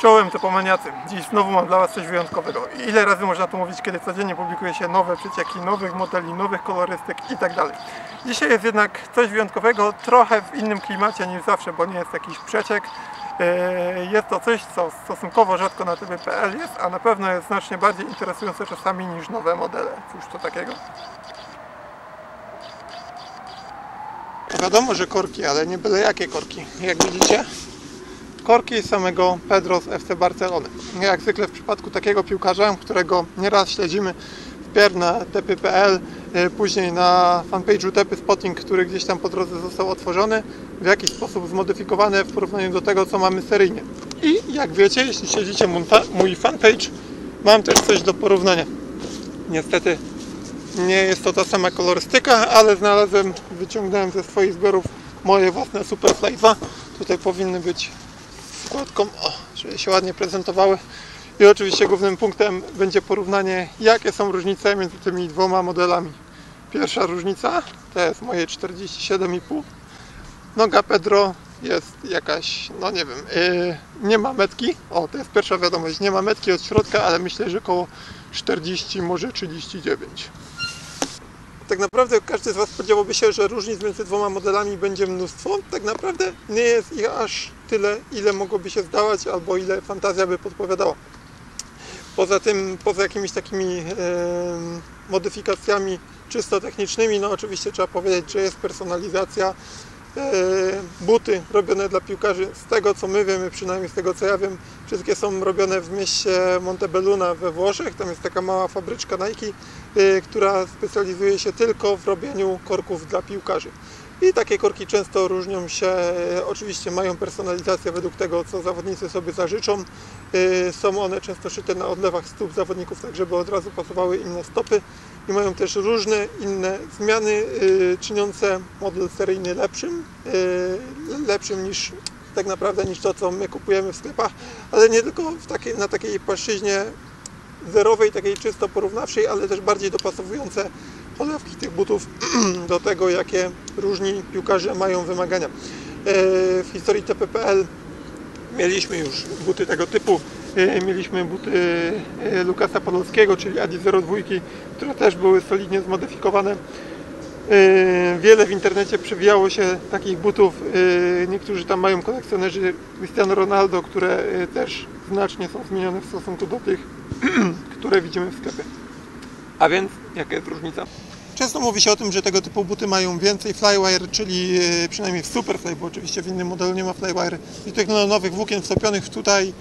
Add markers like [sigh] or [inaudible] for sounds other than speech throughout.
Czołem Topomaniacy. Dziś znowu mam dla Was coś wyjątkowego. Ile razy można to mówić, kiedy codziennie publikuje się nowe przecieki nowych modeli, nowych kolorystyk i tak. Dzisiaj jest jednak coś wyjątkowego, trochę w innym klimacie niż zawsze, bo nie jest jakiś przeciek. Yy, Jest to coś, co stosunkowo rzadko na TVPL jest, a na pewno jest znacznie bardziej interesujące czasami niż nowe modele. Cóż to takiego? Wiadomo, że korki, ale nie byle jakie korki. Jak widzicie, korki samego Pedro z FC Barcelony. Jak zwykle w przypadku takiego piłkarza, którego nieraz śledzimy wpierw na tepy.pl, y, później na fanpage'u Tepy Spotting, który gdzieś tam po drodze został otworzony, w jakiś sposób zmodyfikowany w porównaniu do tego, co mamy seryjnie. I jak wiecie, jeśli śledzicie mój fanpage, mam też coś do porównania. Niestety nie jest to ta sama kolorystyka, ale znalazłem, wyciągnąłem ze swoich zbiorów moje własne Superfly 2. Tutaj powinny być składką, o, żeby się ładnie prezentowały. I oczywiście głównym punktem będzie porównanie, jakie są różnice między tymi dwoma modelami. Pierwsza różnica to jest moje 47,5. Noga Pedro jest jakaś, no nie wiem, yy, nie ma metki. O, to jest pierwsza wiadomość, nie ma metki od środka, ale myślę, że około 40, może 39. Tak naprawdę każdy z Was spodziewałby się, że różnic między dwoma modelami będzie mnóstwo. Tak naprawdę nie jest ich aż tyle, ile mogłoby się zdawać, albo ile fantazja by podpowiadała. Poza tym, poza jakimiś takimi em, modyfikacjami czysto technicznymi, no oczywiście trzeba powiedzieć, że jest personalizacja. E, buty robione dla piłkarzy, z tego co my wiemy, przynajmniej z tego co ja wiem, wszystkie są robione w mieście Montebelluna we Włoszech. Tam jest taka mała fabryczka Nike, y, która specjalizuje się tylko w robieniu korków dla piłkarzy. I takie korki często różnią się, oczywiście mają personalizację według tego, co zawodnicy sobie zażyczą. Y, Są one często szyte na odlewach stóp zawodników, tak żeby od razu pasowały im na stopy. I mają też różne inne zmiany, y, czyniące model seryjny lepszym, y, lepszym niż tak naprawdę niż to, co my kupujemy w sklepach, ale nie tylko takiej, na takiej płaszczyźnie zerowej, takiej czysto porównawczej, ale też bardziej dopasowujące cholewki tych butów [clears throat] do tego, jakie różni piłkarze mają wymagania. E, W historii TPPL mieliśmy już buty tego typu. E, Mieliśmy buty e, Lukasa Podolskiego, czyli Adi 02, które też były solidnie zmodyfikowane. Wiele w internecie przewijało się takich butów. Niektórzy tam mają kolekcjonerzy Cristiano Ronaldo, które też znacznie są zmienione w stosunku do tych, [clears throat] które widzimy w sklepie. A więc jaka jest różnica? Często mówi się o tym, że tego typu buty mają więcej flywire, czyli e, przynajmniej w Superfly, bo oczywiście w innym modelu nie ma flywire, i tych no, nowych włókien wtopionych tutaj e,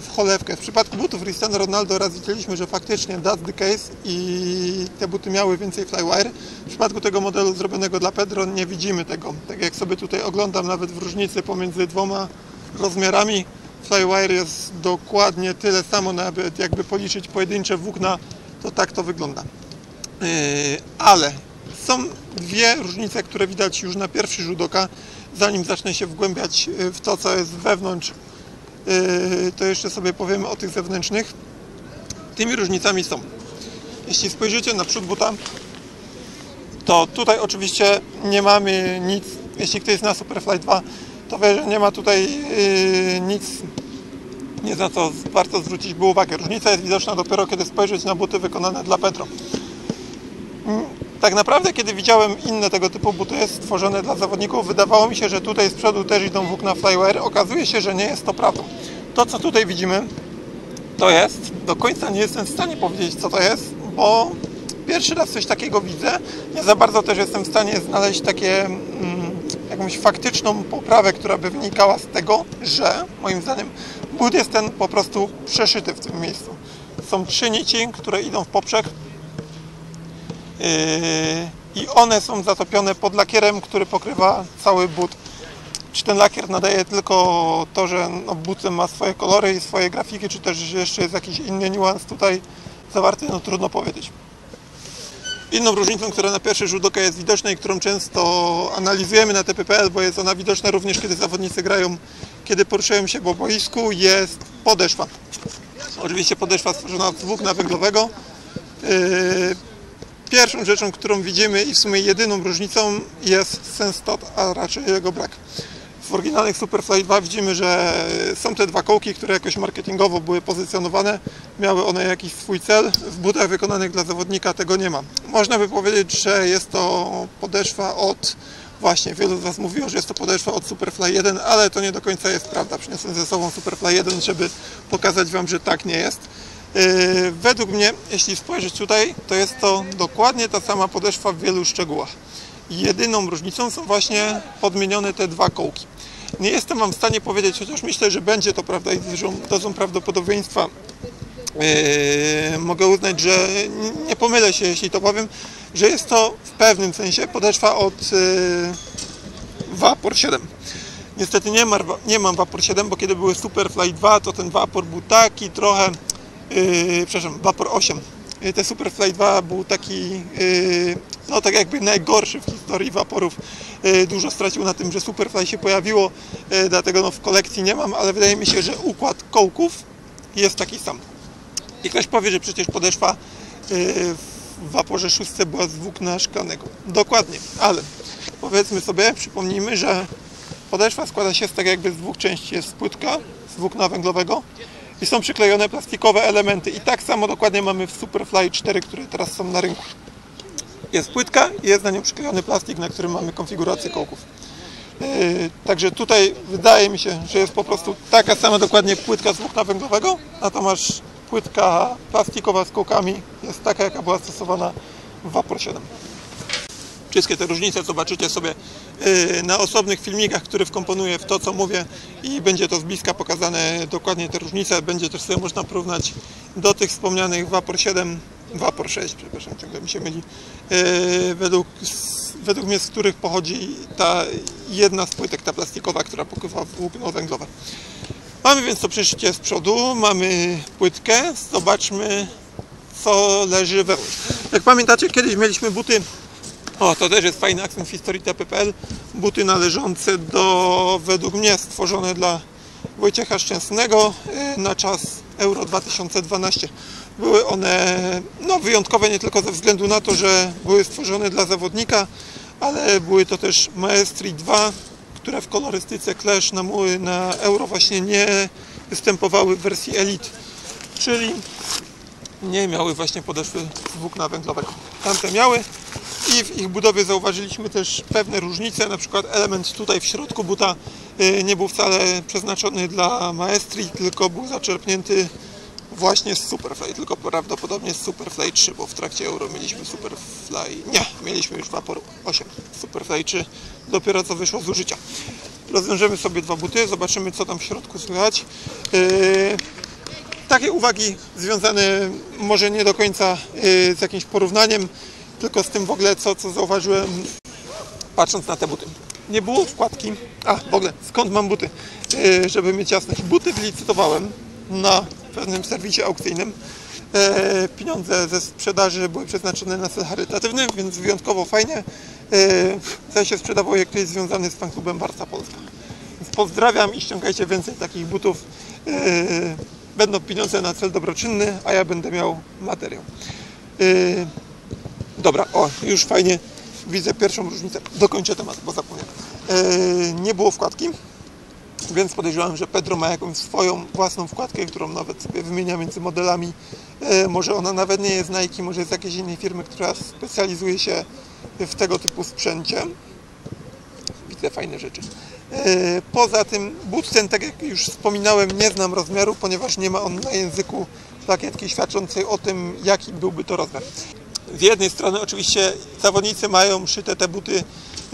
w cholewkę. W przypadku butów Cristiano Ronaldo raz widzieliśmy, że faktycznie that's the case i te buty miały więcej flywire. W przypadku tego modelu zrobionego dla Pedro nie widzimy tego. Tak jak sobie tutaj oglądam nawet w różnicy pomiędzy dwoma rozmiarami, flywire jest dokładnie tyle samo, nawet jakby policzyć pojedyncze włókna, to tak to wygląda. Yy, ale są dwie różnice, które widać już na pierwszy rzut oka. Zanim zacznę się wgłębiać yy, w to, co jest wewnątrz, yy, to jeszcze sobie powiemy o tych zewnętrznych. Tymi różnicami są. Jeśli spojrzycie na przód buta, to tutaj oczywiście nie mamy nic. Jeśli ktoś zna Superfly 2, to wie, że nie ma tutaj nic nie za co warto zwrócić uwagę. Różnica jest widoczna dopiero kiedy spojrzeć na buty wykonane dla Pedro. Tak naprawdę, kiedy widziałem inne tego typu buty stworzone dla zawodników, wydawało mi się, że tutaj z przodu też idą włókna flywire. Okazuje się, że nie jest to prawdą. To, co tutaj widzimy, to jest, do końca nie jestem w stanie powiedzieć, co to jest, bo pierwszy raz coś takiego widzę. Nie za bardzo też jestem w stanie znaleźć takie mm, jakąś faktyczną poprawę, która by wynikała z tego, że moim zdaniem but jest ten po prostu przeszyty w tym miejscu. Są trzy nici, które idą w poprzek i one są zatopione pod lakierem, który pokrywa cały but. Czy ten lakier nadaje tylko to, że no, ma swoje kolory i swoje grafiki, czy też jeszcze jest jakiś inny niuans tutaj zawarty, no trudno powiedzieć. Inną różnicą, która na pierwszy rzut oka jest widoczna i którą często analizujemy na TPPL, bo jest ona widoczna również kiedy zawodnicy grają, kiedy poruszają się po boisku, jest podeszwa. Oczywiście podeszwa stworzona z włókna węglowego. Yy, Pierwszą rzeczą, którą widzimy i w sumie jedyną różnicą jest sens tot, a raczej jego brak. W oryginalnych Superfly 2 widzimy, że są te dwa kołki, które jakoś marketingowo były pozycjonowane. Miały one jakiś swój cel. W butach wykonanych dla zawodnika tego nie ma. Można by powiedzieć, że jest to podeszwa od Właśnie, wielu z Was mówiło, że jest to podeszwa od Superfly 1, ale to nie do końca jest prawda. Przyniosłem ze sobą Superfly 1, żeby pokazać Wam, że tak nie jest. Yy, według mnie, jeśli spojrzeć tutaj, to jest to dokładnie ta sama podeszwa w wielu szczegółach. Jedyną różnicą są właśnie podmienione te dwa kołki. Nie jestem Wam w stanie powiedzieć, chociaż myślę, że będzie to prawda i dużą dozą prawdopodobieństwa Yy, mogę uznać, że nie pomylę się, jeśli to powiem, że jest to w pewnym sensie podeszwa od yy, Vapor 7. Niestety nie, ma, nie mam Vapor 7, bo kiedy były Superfly 2, to ten Vapor był taki trochę, yy, przepraszam, Vapor 8. Yy, Te Superfly 2 był taki, yy, no tak jakby najgorszy w historii Vaporów. Yy, Dużo stracił na tym, że Superfly się pojawiło, yy, dlatego no w kolekcji nie mam, ale wydaje mi się, że układ kołków jest taki sam. I ktoś powie, że przecież podeszwa yy, w waporze szóstce była z włókna szklanego. Dokładnie, ale powiedzmy sobie, przypomnijmy, że podeszwa składa się z tak jakby z dwóch części. Jest płytka z włókna węglowego i są przyklejone plastikowe elementy. I tak samo dokładnie mamy w Superfly 4, które teraz są na rynku. Jest płytka i jest na nią przyklejony plastik, na którym mamy konfigurację kołków. Yy, Także tutaj wydaje mi się, że jest po prostu taka sama dokładnie płytka z włókna węglowego, natomiast płytka plastikowa z kołkami jest taka, jaka była stosowana w Vapor 7. Wszystkie te różnice zobaczycie sobie yy, na osobnych filmikach, które wkomponuję w to, co mówię i będzie to z bliska pokazane dokładnie te różnice. Będzie też sobie można porównać do tych wspomnianych Vapor 7, Vapor 6, przepraszam, ciągle mi się myli, yy, według, według mnie z których pochodzi ta jedna z płytek, ta plastikowa, która pokrywa włókno węglowe. Mamy więc to przeszycie z przodu, mamy płytkę, zobaczmy co leży wewnątrz. Jak pamiętacie, kiedyś mieliśmy buty, o to też jest fajny akcent TPPL, buty należące do, według mnie, stworzone dla Wojciecha Szczęsnego y, na czas Euro 2012. Były one no, wyjątkowe nie tylko ze względu na to, że były stworzone dla zawodnika, ale były to też Maestri 2, które w kolorystyce Clash na, na Euro właśnie nie występowały w wersji Elite, czyli nie miały właśnie podeszwy włókna węglowego. Tamte miały i w ich budowie zauważyliśmy też pewne różnice, na przykład element tutaj w środku buta y, nie był wcale przeznaczony dla Maestri, tylko był zaczerpnięty właśnie z Superfly, tylko prawdopodobnie z Superfly 3, bo w trakcie Euro mieliśmy Superfly, nie, mieliśmy już Vapor 8, Superfly 3 dopiero co wyszło z użycia. Rozwiążemy sobie dwa buty, zobaczymy co tam w środku słychać. Yy, takie uwagi związane może nie do końca yy, z jakimś porównaniem, tylko z tym w ogóle co, co zauważyłem patrząc na te buty. Nie było wkładki, a w ogóle skąd mam buty, yy, żeby mieć jasność. Buty wylicytowałem na pewnym serwisie aukcyjnym. E, pieniądze ze sprzedaży były przeznaczone na cel charytatywny, więc wyjątkowo fajnie. E, w sensie sprzedawał je ktoś związany z fanklubem Barca Polska. Więc pozdrawiam i ściągajcie więcej takich butów. Będą pieniądze na cel dobroczynny, a ja będę miał materiał. E, dobra, o, już fajnie widzę pierwszą różnicę. Dokończę temat, bo zapomniałem. E, nie było wkładki więc podejrzewam, że Pedro ma jakąś swoją własną wkładkę, którą nawet sobie wymienia między modelami. E, może ona nawet nie jest Nike, może jest jakiejś innej firmy, która specjalizuje się w tego typu sprzęcie. Widzę fajne rzeczy. E, poza tym but ten, tak jak już wspominałem, nie znam rozmiaru, ponieważ nie ma on na języku plakietki świadczącej o tym, jaki byłby to rozmiar. Z jednej strony oczywiście zawodnicy mają szyte te buty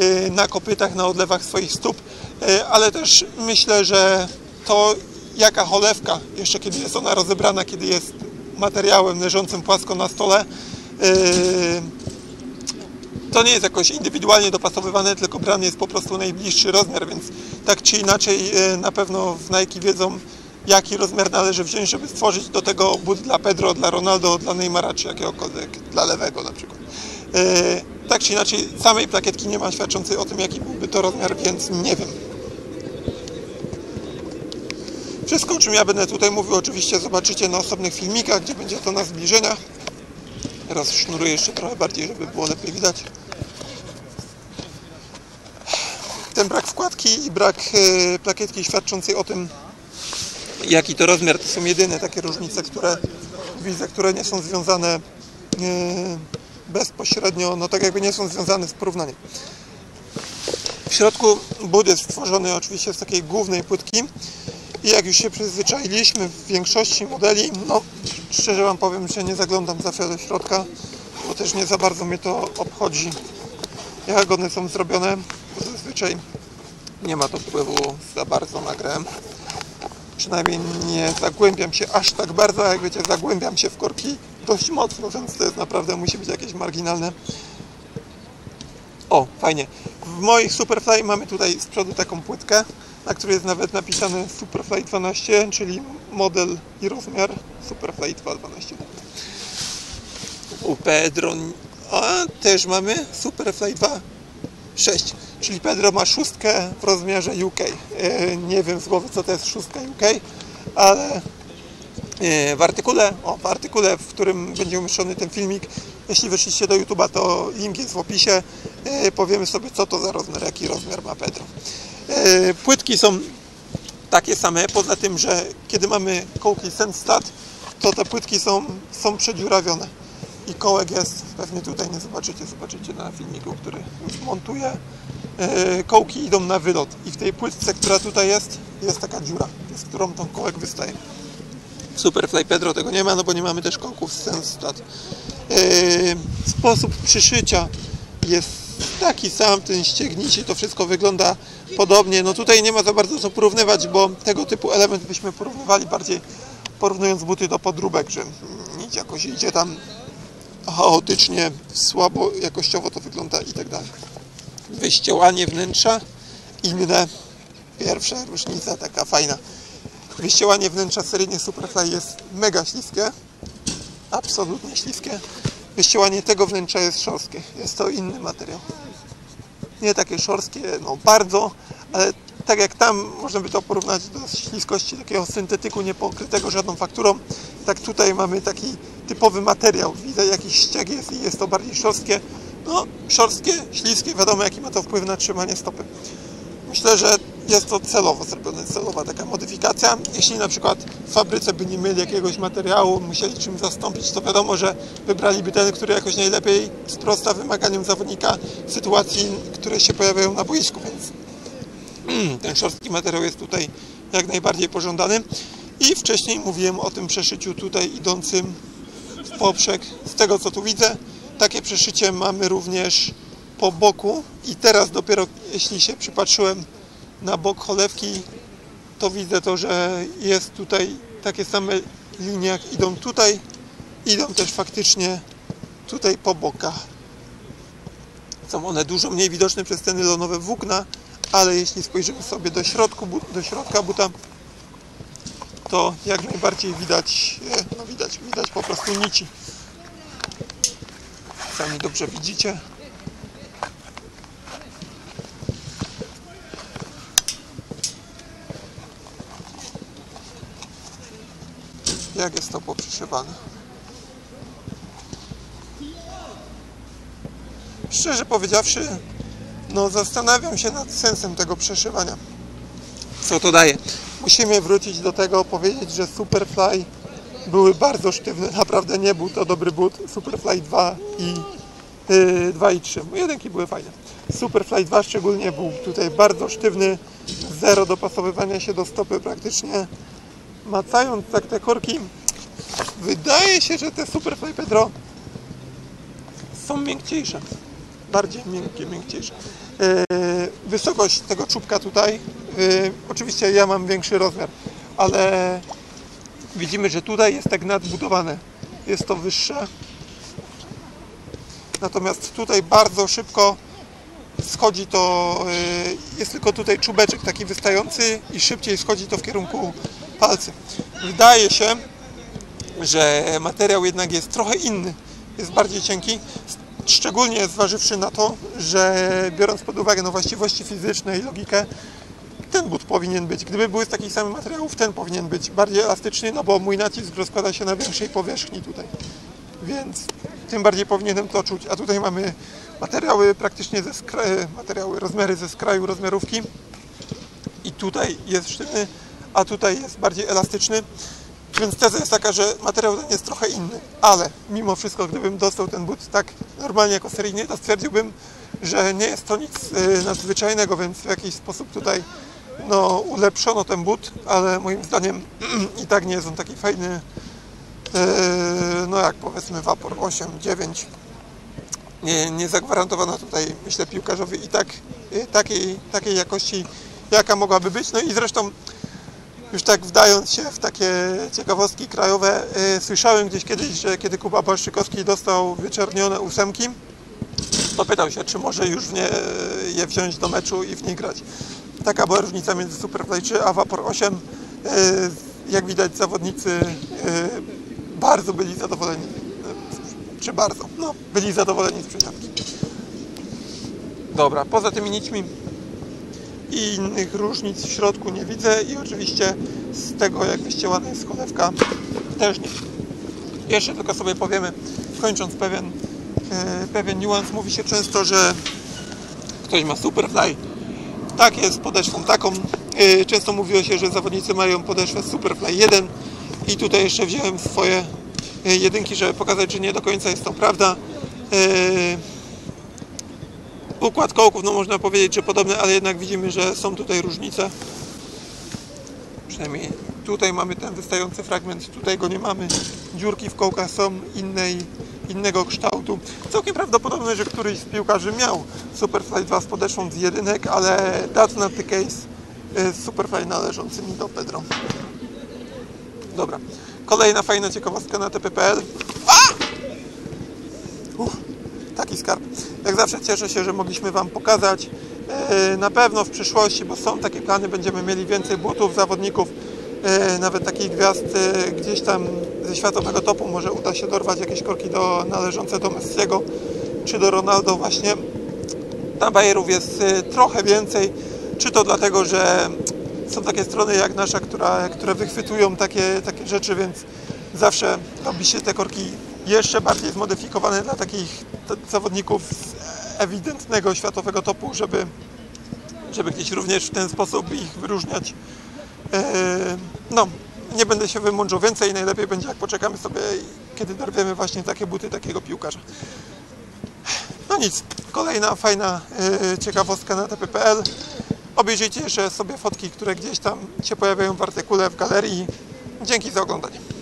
y, na kopytach, na odlewach swoich stóp, y, ale też myślę, że to jaka cholewka, jeszcze kiedy jest ona rozebrana, kiedy jest materiałem leżącym płasko na stole, to nie jest jakoś indywidualnie dopasowywane, tylko brany jest po prostu najbliższy rozmiar, więc tak czy inaczej na pewno w Nike wiedzą, jaki rozmiar należy wziąć, żeby stworzyć do tego but dla Pedro, dla Ronaldo, dla Neymara czy jakiegokolwiek, dla lewego na przykład. E, tak czy inaczej, samej plakietki nie ma świadczącej o tym, jaki byłby to rozmiar, więc nie wiem. Wszystko, o czym ja będę tutaj mówił, oczywiście zobaczycie na osobnych filmikach, gdzie będzie to na zbliżeniach. Teraz sznuruję jeszcze trochę bardziej, żeby było lepiej widać. Ten brak wkładki i brak e, plakietki świadczącej o tym, jaki to rozmiar. To są jedyne takie różnice, które widzę, które nie są związane e, bezpośrednio, no tak jakby nie są związane z porównaniem. W środku bud jest stworzony oczywiście z takiej głównej płytki i jak już się przyzwyczailiśmy w większości modeli, no szczerze Wam powiem, że nie zaglądam zawsze do środka, bo też nie za bardzo mnie to obchodzi, jak one są zrobione, zazwyczaj nie ma to wpływu za bardzo na grę. Przynajmniej nie zagłębiam się aż tak bardzo, jak wiecie, zagłębiam się w korki dość mocno, więc to jest naprawdę musi być jakieś marginalne. O, fajnie. W moich Superfly mamy tutaj z przodu taką płytkę, na której jest nawet napisane Superfly 12, czyli model i rozmiar Superfly 212. U Pedro a też mamy Superfly 2 6, czyli Pedro ma szóstkę w rozmiarze UK. E, Nie wiem z głowy co to jest szóstka UK, ale e, w artykule, o, w artykule, w którym będzie umieszczony ten filmik, jeśli weszliście do YouTube'a, to link jest w opisie. E, Powiemy sobie, co to za rozmiar, jaki rozmiar ma Pedro. Płytki są takie same, poza tym, że kiedy mamy kołki Senstat, to te płytki są, są przedziurawione. I kołek jest, pewnie tutaj nie zobaczycie, zobaczycie na filmiku, który już montuję. E, Kołki idą na wylot i w tej płytce, która tutaj jest, jest taka dziura, z którą tą kołek wystaje. Superfly Pedro tego nie ma, no bo nie mamy też kołków z Senstat. E, Sposób przyszycia jest taki sam, ten ściegnici, to wszystko wygląda podobnie. No tutaj nie ma za bardzo co porównywać, bo tego typu element byśmy porównywali bardziej porównując buty do podróbek, że jakoś idzie tam chaotycznie, słabo jakościowo to wygląda i tak dalej. Wyściełanie wnętrza, inne. Pierwsza różnica taka fajna. Wyściełanie wnętrza seryjnie Superfly jest mega śliskie, absolutnie śliskie. Wyściełanie tego wnętrza jest szorstkie, jest to inny materiał. Nie takie szorstkie, no bardzo, ale tak jak tam można by to porównać do śliskości takiego syntetyku niepokrytego żadną fakturą, tak tutaj mamy taki typowy materiał. Widzę jakiś ścieg jest i jest to bardziej szorstkie. No, szorstkie, śliskie, wiadomo jaki ma to wpływ na trzymanie stopy. Myślę, że jest to celowo zrobione, celowa taka modyfikacja. Jeśli na przykład w fabryce by nie mieli jakiegoś materiału, musieli czymś zastąpić, to wiadomo, że wybraliby ten, który jakoś najlepiej sprosta wymaganiom zawodnika w sytuacji, które się pojawiają na boisku, więc [clears throat] ten szorstki materiał jest tutaj jak najbardziej pożądany. I wcześniej mówiłem o tym przeszyciu tutaj idącym w poprzek. Z tego co tu widzę, takie przeszycie mamy również po boku i teraz dopiero jeśli się przypatrzyłem na bok cholewki, to widzę to, że jest tutaj takie same linie jak idą tutaj, idą też faktycznie tutaj po bokach. Są one dużo mniej widoczne przez te nylonowe włókna, ale jeśli spojrzymy sobie do, środku, do środka buta, to jak najbardziej widać, e, no widać, widać po prostu nici. Sami dobrze widzicie. Jak jest to poprzyszywane. Szczerze powiedziawszy, no zastanawiam się nad sensem tego przeszywania. Co to daje? Musimy wrócić do tego, powiedzieć, że Superfly były bardzo sztywne. [laughs] Naprawdę nie był to dobry but. Superfly 2 i yy, 2 i 3. Jedynki były fajne. Superfly 2 szczególnie był tutaj bardzo sztywny. Zero dopasowywania się do stopy praktycznie. Macając tak te korki, wydaje się, że te Superfly Pedro są miękciejsze. Bardziej miękkie, miękciejsze. Yy, wysokość tego czubka tutaj, yy, oczywiście ja mam większy rozmiar, ale widzimy, że tutaj jest tak nadbudowane. Jest to wyższe. Natomiast tutaj bardzo szybko schodzi to, yy, jest tylko tutaj czubeczek taki wystający i szybciej schodzi to w kierunku palcy. Wydaje się, że materiał jednak jest trochę inny, jest bardziej cienki, szczególnie zważywszy na to, że biorąc pod uwagę no, właściwości fizyczne i logikę, but powinien być. Gdyby były z takich samych materiałów, ten powinien być bardziej elastyczny, no bo mój nacisk rozkłada się na większej powierzchni tutaj. Więc tym bardziej powinienem to czuć. A tutaj mamy materiały praktycznie ze skraju, materiały, rozmiary ze skraju rozmiarówki i tutaj jest sztywny, a tutaj jest bardziej elastyczny. Więc teza jest taka, że materiał ten jest trochę inny, ale mimo wszystko, gdybym dostał ten but tak normalnie jako seryjny, to stwierdziłbym, że nie jest to nic y, nadzwyczajnego, więc w jakiś sposób tutaj no, ulepszono ten but, ale moim zdaniem [clears throat] i tak nie jest on taki fajny, y, no jak powiedzmy Vapor 8, 9. Nie, nie zagwarantowano tutaj, myślę, piłkarzowi i tak y, takiej, takiej jakości, jaka mogłaby być. No i zresztą już tak wdając się w takie ciekawostki krajowe, yy, słyszałem gdzieś kiedyś, że kiedy Kuba Błaszczykowski dostał wyczernione ósemki, to pytał się, czy może już w nie, je wziąć do meczu i w nie grać. Taka była różnica między Superfly 3 a Vapor 8. Yy, jak widać zawodnicy yy, bardzo byli zadowoleni, yy, czy bardzo, no byli zadowoleni z przesiadki. Dobra, poza tymi nićmi i innych różnic w środku nie widzę i oczywiście z tego jak wyścielana jest cholewka też nie. Jeszcze tylko sobie powiemy, kończąc pewien, pewien niuans, mówi się często, że ktoś ma Superfly, tak jest, podeszwą taką. Yy, często mówiło się, że zawodnicy mają podeszwę Superfly 1 i tutaj jeszcze wziąłem swoje yy, jedynki, żeby pokazać, że nie do końca jest to prawda. Yy, Układ kołków, no można powiedzieć, że podobny, ale jednak widzimy, że są tutaj różnice. Przynajmniej tutaj mamy ten wystający fragment, tutaj go nie mamy. Dziurki w kołkach są innej, innego kształtu. Całkiem prawdopodobne, że któryś z piłkarzy miał Superfly 2 z podeszwą z jedynek, ale that's not the case z Superfly należącymi do Pedro. Dobra. Kolejna fajna ciekawostka na TPPL. Uff, taki skarb. Jak zawsze cieszę się, że mogliśmy Wam pokazać. E, Na pewno w przyszłości, bo są takie plany, będziemy mieli więcej butów, zawodników, e, nawet takich gwiazd gdzieś tam ze światowego topu. Może uda się dorwać jakieś korki do, należące do Messiego czy do Ronaldo właśnie. Tam bajerów jest e, trochę więcej. Czy to dlatego, że są takie strony jak nasza, która, które wychwytują takie, takie rzeczy, więc zawsze robi się te korki jeszcze bardziej zmodyfikowane dla takich zawodników z ewidentnego światowego topu, żeby, żeby gdzieś również w ten sposób ich wyróżniać. Eee, no, nie będę się wymądrzał więcej, najlepiej będzie jak poczekamy sobie, kiedy dorwiemy właśnie takie buty takiego piłkarza. No nic, kolejna fajna e, ciekawostka na TPPL. Obejrzyjcie jeszcze sobie fotki, które gdzieś tam się pojawiają w artykule w galerii. Dzięki za oglądanie.